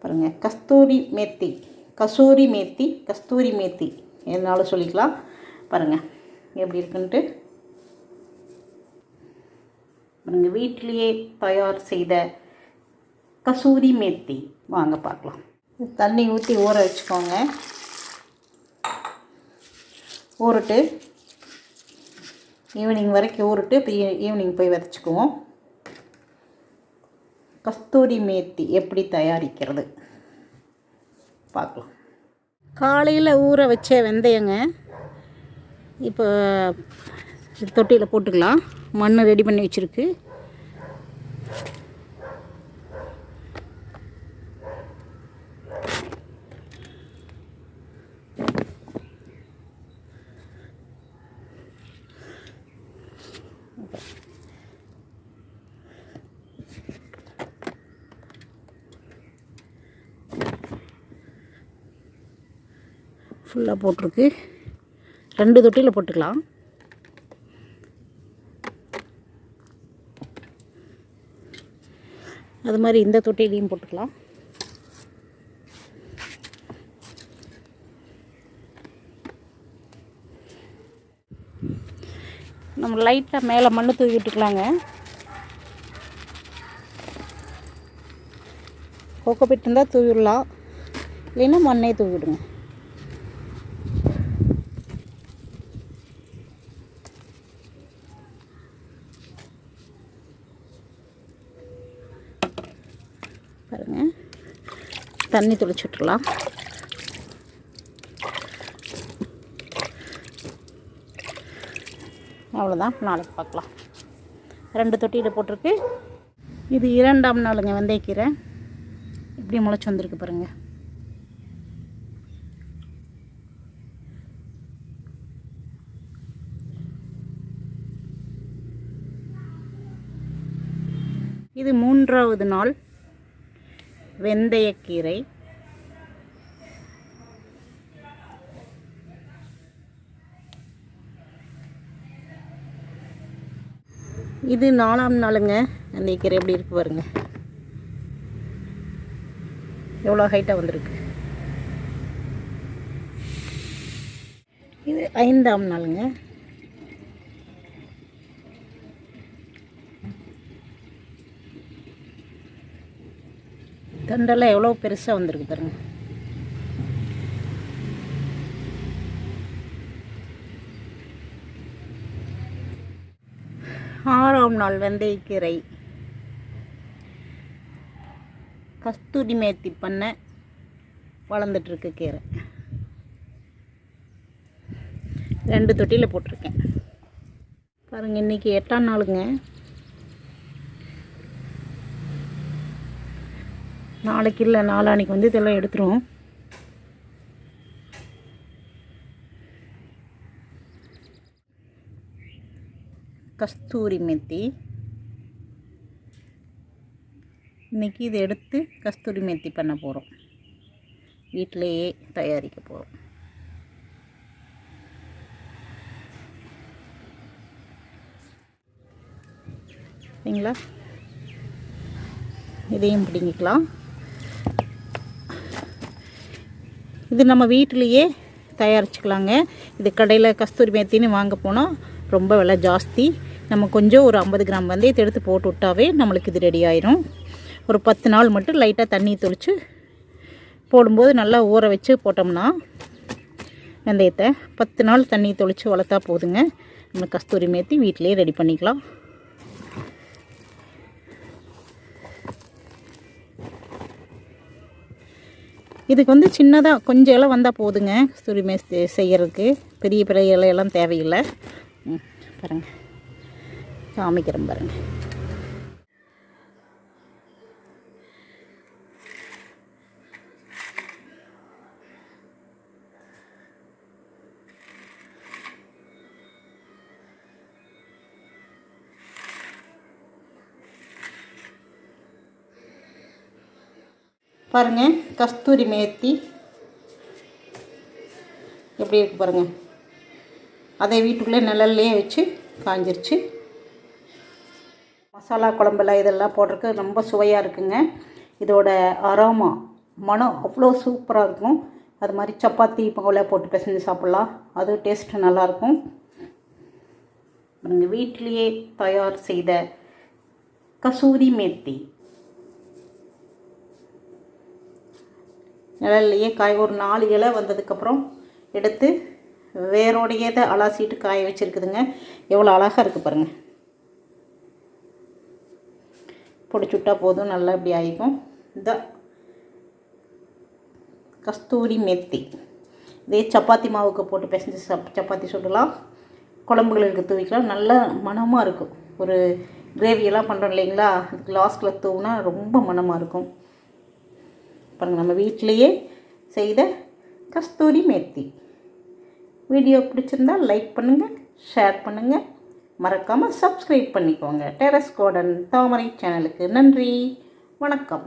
பாருங்கள் கஸ்தூரி மேத்தி. கசூரி மேத்தி கஸ்தூரி மேத்தி. எதுனாலும் சொல்லிக்கலாம். பாருங்கள் எப்படி இருக்குன்ட்டு. பாருங்கள் வீட்டிலேயே தயார் செய்த கசூரி மேத்தி. வாங்க பார்க்கலாம். தண்ணி ஊற்றி ஊற வச்சுக்கோங்க. ஊறுட்டு ஈவினிங் வரைக்கும் ஊறுட்டு இப்போ ஈவினிங் போய் விதச்சிக்குவோம். கஸ்தூரி மேத்தி எப்படி தயாரிக்கிறது? பார்க்கலாம். காலையில் ஊற வச்ச வெந்தயங்க இப்போ தொட்டியில் போட்டுக்கலாம். மண் ரெடி பண்ணி வச்சுருக்கு. ஃபுல்லாக போட்டிருக்கு. ரெண்டு தொட்டியில் போட்டுக்கலாம். அது மாதிரி இந்த தொட்டிலையும் போட்டுக்கலாம். நம்ம லைட்டாக மேலே மண்ணு தூவி விட்டுக்கலாங்க. கோகோபிட் இருந்தால் தூவிடலாம். இல்லைன்னா மண்ணே தூவி பாருங்கள் தண்ணி தெளிச்சு விட்டுறலாம். அவ்வளோதான் நாளைக்கு பார்க்கலாம். ரெண்டு தொட்டியில் போட்டிருக்கு. இது இரண்டாம் நாளுங்க வெந்தயக்கீரை. இப்படி முளைச்சி வந்திருக்கு பாருங்கள் இது மூன்றாவது நாள். வெந்தயக்கீரை. இது நாலாம் நாளுங்க. வெந்தயக்கீரை எப்படி இருக்கு பாருங்க. எவ்வளோ ஹைட்டாக வந்திருக்கு. இது ஐந்தாம் நாளுங்க. தண்டெல்லாம் எவ்வளோ பெருசாக வந்திருக்கு பாருங்க. ஆறாம் நாள் வெந்தயக்கீரை. கஸ்தூரி மேத்தி பண்ண வளர்ந்துட்டுருக்கு கீரை. ரெண்டு தொட்டியில் போட்டிருக்கேன். பாருங்கள் இன்றைக்கி எட்டாம் நாளுங்க. நாளைக்கு இல்லை நாளானிக்கு வந்து இதெல்லாம் எடுத்துருவோம். கஸ்தூரி மெத்தி. இன்றைக்கி இதை எடுத்து கஸ்தூரி மெத்தி பண்ண போகிறோம் வீட்டிலையே தயாரிக்க போகிறோம் சரிங்களா? இதையும் பிடிங்கிக்கலாம். இது நம்ம வீட்டிலையே தயாரிச்சுக்கலாங்க. இது கடையில் கஸ்தூரி மேத்தின்னு வாங்க போனால் ரொம்ப விலை ஜாஸ்தி. நம்ம கொஞ்சம் ஒரு ஐம்பது கிராம் வெந்தயத்தை எடுத்து போட்டு விட்டாவே நம்மளுக்கு இது ரெடி ஆயிரும். ஒரு பத்து நாள் மட்டும் லைட்டாக தண்ணி தொளித்து போடும்போது நல்லா ஊற வச்சு போட்டோம்னா வெந்தயத்தை பத்து நாள் தண்ணி தொளித்து வளர்த்தா போதுங்க. நம்ம கஸ்தூரி மேத்தி வீட்டிலையே ரெடி பண்ணிக்கலாம். இதுக்கு வந்து சின்னதாக கொஞ்சம் இலை வந்தால் போதுங்க. கஸ்தூரி செய்கிறதுக்கு பெரிய பெரிய இலையெல்லாம் தேவையில்லை. ம், பாருங்கள் காமிக்கிறேன் பாருங்கள் பாருங்கள் கஸ்தூரி மேத்தி. எப்படி இருக்கு பாருங்கள் அதை வீட்டுக்குள்ளே நிழல்லையே வச்சு காஞ்சிருச்சு. மசாலா குழம்புல இதெல்லாம் போடுறதுக்கு ரொம்ப சுவையாக இருக்குங்க. இதோட அரோமா மனம் அவ்வளோ சூப்பராக இருக்கும். அது மாதிரி சப்பாத்தி பகவலாக போட்டு பிசைஞ்சு சாப்பிட்லாம். அது டேஸ்ட்டு நல்லாயிருக்கும். பாருங்கள் வீட்டிலேயே தயார் செய்த கசூரி மேத்தி. நிழல்லையே காய் ஒரு நாலு இலை வந்ததுக்கப்புறம் எடுத்து வேரோடையதை அலாசிட்டு காய வச்சுருக்குதுங்க. எவ்வளோ அழகாக இருக்குது பாருங்கள் பொடிச்சு போதும் நல்லா இப்படி ஆகிக்கும் இந்த கஸ்தூரி மெத்தி. இதே சப்பாத்தி மாவுக்கு போட்டு பிசைஞ்சு சப் சப்பாத்தி சுடலாம் குழம்புகளுக்கு தூவிக்கலாம். நல்ல மணமாக இருக்கும். ஒரு கிரேவியெல்லாம் பண்ணுறோம் இல்லைங்களா? அதுக்கு லாஸ்ட்டில் தூவினா ரொம்ப மணமாக இருக்கும். பாருங்கள் நம்ம வீட்டிலையே செய்த கஸ்தூரி மேத்தி. வீடியோ பிடிச்சிருந்தா லைக் பண்ணுங்கள் ஷேர் பண்ணுங்கள் மறக்காமல் சப்ஸ்கிரைப் பண்ணிக்கோங்க. டெரஸ் கோடன் தாமரை சேனலுக்கு நன்றி. வணக்கம்.